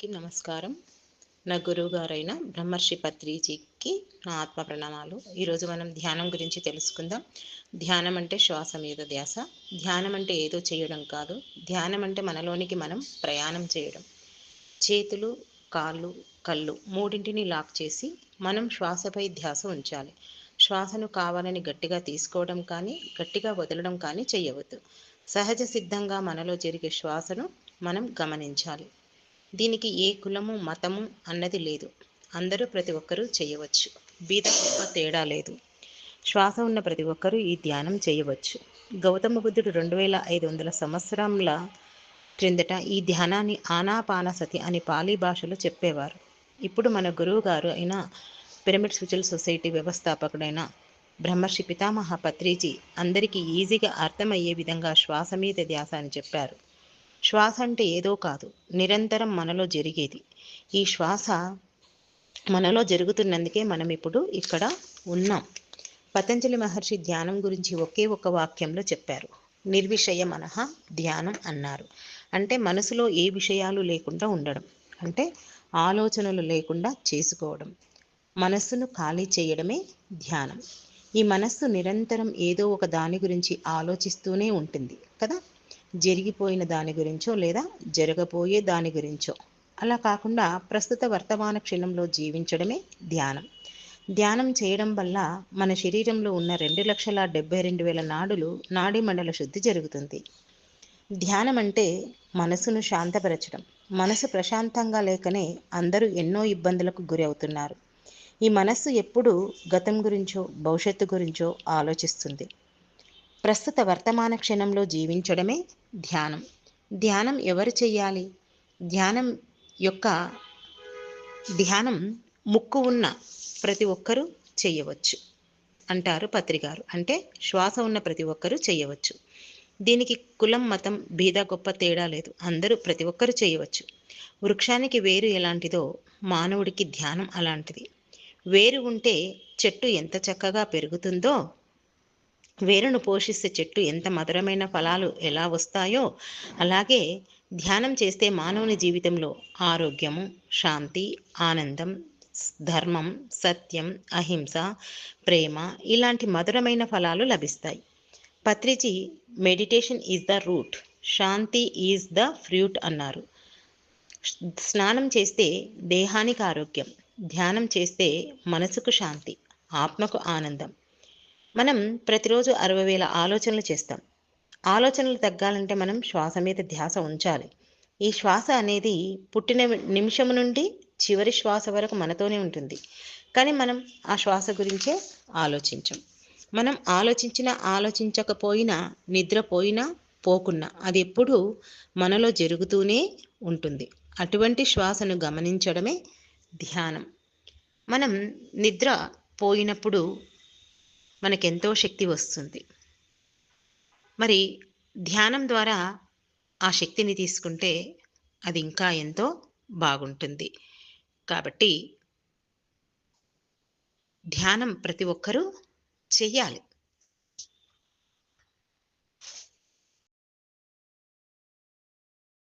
అందరికీ నమస్కారం. నా గురువు గారైన బ్రహ్మర్షి పత్రిజీకి నా ఆత్మ ప్రణామాలు. ఈరోజు మనం ధ్యానం గురించి తెలుసుకుందాం. ధ్యానం అంటే శ్వాస మీద ధ్యాస. ధ్యానం అంటే ఏదో చేయడం కాదు. ధ్యానం అంటే మనలోనికి మనం ప్రయాణం చేయడం. చేతులు కాళ్ళు కళ్ళు మూడింటిని లాక్ చేసి మనం శ్వాసపై ధ్యాస ఉంచాలి. శ్వాసను కావాలని గట్టిగా తీసుకోవడం కానీ గట్టిగా వదలడం కానీ చేయవద్దు. సహజ సిద్ధంగా మనలో జరిగే శ్వాసను మనం గమనించాలి. దీనికి ఏ కులము మతము అన్నది లేదు. అందరూ ప్రతి ఒక్కరూ చేయవచ్చు. బీద గొప్ప తేడా లేదు. శ్వాస ఉన్న ప్రతి ఒక్కరూ ఈ ధ్యానం చేయవచ్చు. గౌతమ బుద్ధుడు రెండు వేల ఐదు వందల సంవత్సరంల క్రిందట ఈ ధ్యానాన్ని ఆనాపానసతి అని పాలీ భాషలో చెప్పేవారు. ఇప్పుడు మన గురువు గారు అయిన పిరమిడ్ స్పిరిచువల్ సొసైటీ వ్యవస్థాపకుడైన బ్రహ్మర్షి పితామహ పత్రిజీ అందరికీ ఈజీగా అర్థమయ్యే విధంగా శ్వాస మీద ధ్యాస అని చెప్పారు. శ్వాస అంటే ఏదో కాదు. నిరంతరం మనలో జరిగేది. ఈ శ్వాస మనలో జరుగుతున్నందుకే మనం ఇప్పుడు ఇక్కడ ఉన్నాం. పతంజలి మహర్షి ధ్యానం గురించి ఒకే ఒక వాక్యంలో చెప్పారు. నిర్విషయ మనహ ధ్యానం అన్నారు. అంటే మనసులో ఏ విషయాలు లేకుండా ఉండడం. అంటే ఆలోచనలు లేకుండా చేసుకోవడం. మనస్సును ఖాళీ చేయడమే ధ్యానం. ఈ మనస్సు నిరంతరం ఏదో ఒక దాని గురించి ఆలోచిస్తూనే ఉంటుంది. కదా? జరిగిపోయిన దాని గురించో లేదా జరగబోయే దాని గురించో. అలా కాకుండా ప్రస్తుత వర్తమాన క్షణంలో జీవించడమే ధ్యానం. ధ్యానం చేయడం వల్ల మన శరీరంలో ఉన్న రెండు లక్షల డెబ్బై రెండు వేల నాడులు నాడీమండల శుద్ధి జరుగుతుంది. ధ్యానం అంటే మనసును శాంతపరచడం. మనసు ప్రశాంతంగా లేకనే అందరూ ఎన్నో ఇబ్బందులకు గురి అవుతున్నారు. ఈ మనస్సు ఎప్పుడు గతం గురించో భవిష్యత్తు గురించో ఆలోచిస్తుంది. ప్రస్తుత వర్తమాన క్షణంలో జీవించడమే ధ్యానం. ధ్యానం ఎవరు చేయాలి ధ్యానం యొక్క ధ్యానం ముక్కు ఉన్న ప్రతి ఒక్కరూ చేయవచ్చు అంటారు పత్రికారు. అంటే శ్వాస ఉన్న ప్రతి ఒక్కరూ చేయవచ్చు దీనికి కులం మతం భేద గొప్ప తేడా లేదు. అందరూ ప్రతి ఒక్కరూ చేయవచ్చు వృక్షానికి వేరు ఎలాంటిదో మానవుడికి ధ్యానం అలాంటిది. వేరు ఉంటే చెట్టు ఎంత చక్కగా పెరుగుతుందో వేరును పోషిస్తే చెట్టు ఎంత మధురమైన ఫలాలు ఎలా వస్తాయో అలాగే ధ్యానం చేస్తే మానవుని జీవితంలో ఆరోగ్యము శాంతి ఆనందం ధర్మం సత్యం అహింస ప్రేమ ఇలాంటి మధురమైన ఫలాలు లభిస్తాయి. Patriji meditation is the root shanti is the fruit అన్నారు. స్నానం చేస్తే దేహానికి ఆరోగ్యం ధ్యానం చేస్తే మనసుకు శాంతి ఆత్మకు ఆనందం మనం ప్రతిరోజు అరవై వేల ఆలోచనలు చేస్తాం. ఆలోచనలు తగ్గాలంటే మనం శ్వాస మీద ధ్యాస ఉంచాలి. ఈ శ్వాస అనేది పుట్టిన నిమిషం నుండి చివరి శ్వాస వరకు మనతోనే ఉంటుంది. కానీ మనం ఆ శ్వాస గురించే ఆలోచించం. మనం ఆలోచించినా ఆలోచించకపోయినా నిద్రపోయినా పోకున్నా అది ఎప్పుడూ మనలో జరుగుతూనే ఉంటుంది. అటువంటి శ్వాసను గమనించడమే ధ్యానం. మనం నిద్ర పోయినప్పుడు మనకెంతో శక్తి వస్తుంది. మరి ధ్యానం ద్వారా ఆ శక్తిని తీసుకుంటే అది ఇంకా ఎంతో బాగుంటుంది. కాబట్టి ధ్యానం ప్రతి ఒక్కరూ చెయ్యాలి.